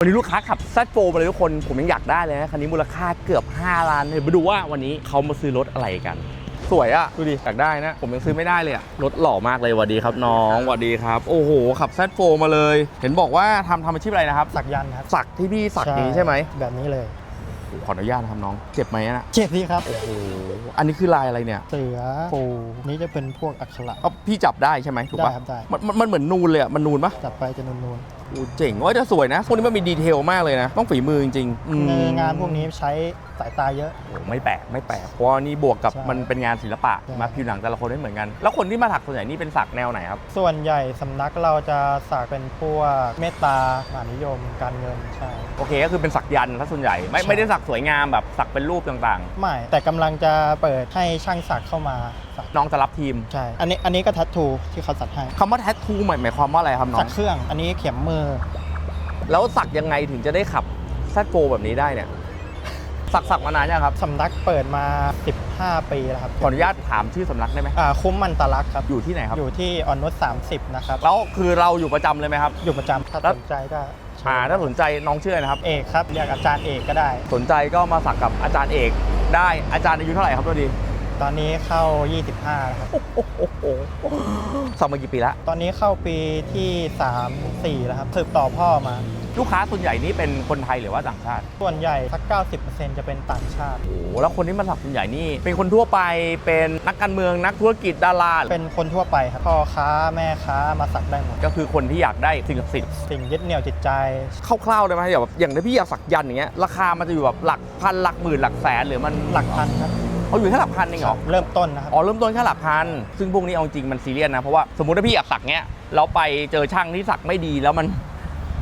วันนี้ลูกค้าขับซัดโฟมาเลยทุกคน ผมยังอยากได้เลยนะคันนี้มูลค่าเกือบ 5 ล้านเลยมาดูว่าวันนี้เขามาซื้อรถอะไรกัน สวยอะดูดิอยากได้นะ ผมยังซื้อไม่ได้เลยอะรถหล่อมากเลยสวัสดีครับน้องสวัสดีครับ โอ้โห ขับซัดโฟมาเลย เห็นบอกว่าทำทำอาชีพอะไรนะครับ สักยันต์ครับ สักที่พี่สักนี้ใช่ไหมแบบนี้เลยโอ้โหขออนุญาตนะครับน้อง เจ็บไหมนะเจ็บดีครับ โอ้โหอันนี้คือลายอะไรเนี่ย เสือปูนี่จะเป็นพวกอักขระเอ้าพี่จับได้ใช่ไหมถูกได้ปะครับได้ มันมันมันเหมือนนูนเลยอะมันนูนปะจับไปจะนูนโอ้เจ๋งว่าจะสวยนะ พวกนี้มันมีดีเทลมากเลยนะ ต้องฝีมือจริงๆอืมๆในงานพวกนี้ใช้สายตาเยอะ โอ้ไม่แปลกไม่แปลกเพราะว่านี่บวกกับใช่มันเป็นงานศิลปะ ใช่ มาผิวหนังแต่ละคนไม่เหมือนกัน แล้วคนที่มาถักส่วนใหญ่นี่เป็นสักแนวไหนครับ ส่วนใหญ่สำนักเราจะสักเป็นพวกเมตตามหานิยมการเงินใช่ โอเคก็คือเป็นสักยันต์ถ้าส่วนใหญ่ ไม่ใช่ ไม่ได้สักสวยงามแบบสักเป็นรูปต่างไม่แต่กำลังจะเปิดให้ช่างสักเข้ามา สักๆน้องจะรับทีมใช่ อันนี้อันนี้ก็ทัตทูที่เขาสักให้คำว่าแท t ทูหมายหมายความว่าอะไรครับน้อสังกเครื่อง อันนี้เข็มมือ แล้วสักยังไงถึงจะได้ขับแซดโฟแบบนี้ได้เนี่ยสักสักมานานยังครับสำนักเปิดมา 15 ปีแล้วครับขออนุญาตถามชื่อสำนักได้ไหมอ่าคุ้มมันตาลักครับ อยู่ที่ไหนครับอยู่ที่ออนนุช30 นะครับแล้วคือเราอยู่ประจำเลยไหมครับอยู่ประจำถ้าแล้วสนใจก็เชิญอ่าถ้าสนใจน้องชื่ออะไรนะครับ เอกครับเรียกอาจารย์เอกก็ได้ สนใจก็มาสักกับอาจารย์เอกได้อาจารย์อายุเท่าไหร่ครับตัวดี ตอนนี้เข้า 25แล้วครับ โอ้โหสักมากี่ปีแล้วตอนนี้เข้าปีที่ 3 4 แล้วครับสืบต่อพ่อมา ลูกค้าส่วนใหญ่นี่เป็นคนไทยหรือว่าต่างชาติ ส่วนใหญ่สัก 90%จะเป็นต่างชาติ โอ้โหแล้วคนที่มาสักส่วนใหญ่นี่ เป็นคนทั่วไปเป็นนักการเมืองนักธุรกิจดาราเป็นคนทั่วไปครับพ่อค้าแม่ค้ามาสักได้หมด ก็คือคนที่อยากได้สิ่งศักดิ์สิทธิ์สิ่งยึดเหนี่ยวจิตใจคร่าวๆได้ไหมอย่างแบบอย่างที่พี่อยากสักยันต์อย่างเงี้ยราคามันจะอยู่แบบหลักพันหลักหมื่นหลักแสนหรือมันหลักพันครับ เอาอยู่แค่หลักพันเองเหรอ เริ่มต้นนะครับ อ๋อเริ่มต้นแค่หลักพัน ซึ่งพวกนี้เอาจริงมันซีเรียสนะ เพราะว่าสมมุติถ้าพี่อยากสักเงี้ยเราไปเจอช่างที่สักไม่ดีแล้วมัน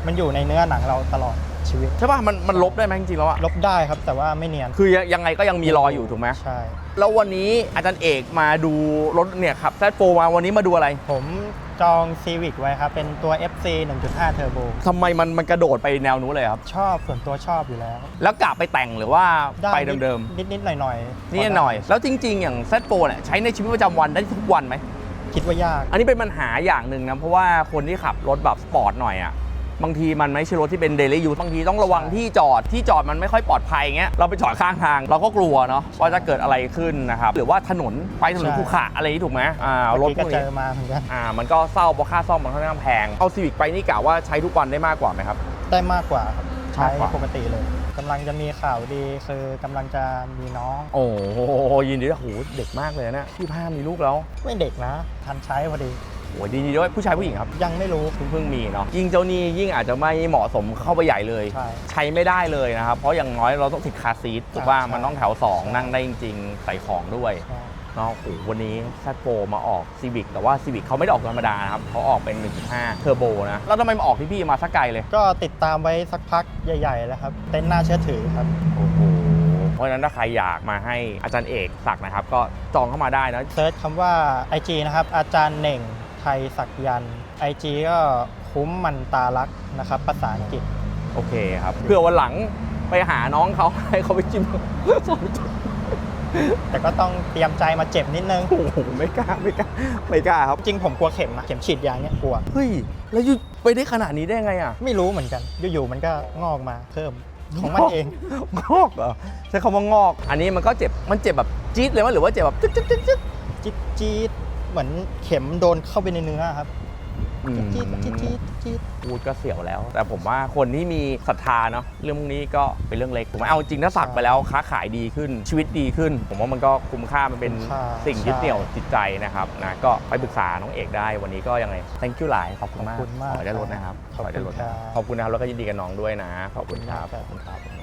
มันอยู่ในเนื้อหนังเราตลอด ชีวิต ใช่ป่ะมันมันลบได้ไหมจริงๆแล้วอะลบได้ครับแต่ว่าไม่เนียนคือยังไงก็ยังมีรอยอยู่ถูกไหมใช่ แล้ววันนี้อาจารย์เอกมาดูรถเนี่ยขับแซดโฟมาวันนี้มาดูอะไรผมจอง Civic ไว้ครับ เป็นตัว FC 1.5เทอร์โบทำไมมันมันกระโดดไปแนวนู้นเลยครับ ชอบส่วนตัวชอบอยู่แล้วแล้วกะไปแต่งหรือว่าไปเดิมนิดนิดๆหน่อยหน่อยๆนี่หน่อย แล้วจริง ๆ อย่างแซดโฟเนี่ยใช้ในชีวิตประจำวันได้ทุกวันไหม คิดว่ายาก อันนี้เป็นปัญหาอย่างหนึ่งนะ เพราะว่าคนที่ขับรถแบบสปอร์ตหน่อยอะ บางทีมันไม่ใช่รถที่เป็นเดลี่ยูบางทีต้องระวังที่จอดที่จอดมันไม่ค่อยปลอดภัยเงี้ยเราไปจอดข้างทางเราก็กลัวเนาะว่าจะเกิดอะไรขึ้นนะครับหรือว่าถนนไปถนนใช่ขรุขระอะไรอย่างนี้ถูกไหมอ่ารถเมื่อพกี้วกก็เจนี้อมาเหมือนกันอ่ามันก็เศร้าเพราะค่าซ่อมมันค่อนข้างแพงเอาซีวิกไปนี่กะว่าใช้ทุกวันได้มากกว่าไหมครับได้มากกว่าครับใช้มากกว่าปกติเลยกำลังจะมีข่าวดีคือกำลังจะมีน้อง โอ้โหยินดีด้วยโหเด็กมากเลยนะพี่พามีลูกแล้ว ไม่เด็กนะ ทันใช้พอดี โอ้ยดีดีด้วยผู้ชายผู้หญิงครับยังไม่รู้เพิ่งเพิ่งมีเนาะยิ่งเจ้าหนี้ยิ่งอาจจะไม่เหมาะสมเข้าไปใหญ่เลย ใช่ ใช้ไม่ได้เลยนะครับ เพราะอย่างน้อยเราต้องติดคาร์ซีทถูกว่าใช่ มันต้องแถว 2 นั่งได้จริง ๆ ใส่ของด้วยใช่ เนาะโอ้โหวันนี้แซดโฟมาออกซีวิกแต่ว่าซีวิกเขาไม่ได้ออกธรรมดานะครับเขาออกเป็น 1.5 เทอร์โบนะแล้วทำไมมาออกที่พี่มาสักไกลเลย ก็ติดตามไว้สักพักใหญ่ ๆ แล้วครับ เต้นท์น่าเชื่อถือครับ โอ้โหเพราะฉะนั้นถ้าใครอยากมาให้อาจารย์เอกสักนะครับ ก็จองเข้ามาได้นะ เซิร์ชคำว่า IG นะครับ อาจารย์เหน่ง ไทยสักยันต์ IG ก็คุ้มมันตาลักษณ์นะครับภาษาอังกฤษ โอเคครับเพื่อวันหลังไปหาน้องเขาให้เขาไปจิ้มสองจุดแต่ก็ต้องเตรียมใจมาเจ็บนิดนึง โอ้โหไม่กล้าไม่กล้าไม่กล้าครับ จริงผมกลัวเข็มนะเข็มฉีดยาเนี่ยกลัว เฮ้ย แล้วอยูไปได้ขนาดนี้ได้ไงอะ ไม่รู้เหมือนกัน อยู่ๆมันก็งอกมาเพิ่มของมันเอง งอกเหรอใช้คำว่างอก อันนี้มันก็เจ็บ มันเจ็บแบบจี๊ดเลยมั้ยหรือว่าเจ็บแบบจึ๊ดจึ๊ดจึ๊ดจึ๊ดจี๊ดจี๊ด เหมือนเข็มโดนเข้าไปในเนื้อครับจี๊ดจี๊ดจี๊ดจี๊ดพูดก็เสียวแล้ว แต่ผมว่าคนที่มีศรัทธาเนาะเรื่องพวกนี้ก็เป็นเรื่องเล็กผมว่าเอาจริงถ้าสักไปแล้วค้าขายดีขึ้นชีวิตดีขึ้น ผมว่ามันก็คุ้มค่ามันเป็นคุ้มค่าสิ่งยึดเหนี่ยวใช่จิตใจนะครับนะก็ไปปรึกษาน้องเอกได้วันนี้ก็ยังไง thank you หลายขอบคุณมากขอบคุณมากขอให้ได้รถนะครับขอบคุณให้ได้รถนะครับครับขอบคุณนะครับแล้วก็ยินดีกับน้องด้วยนะขอบคุณครับขอบขอบคุคุณณคครัรับบ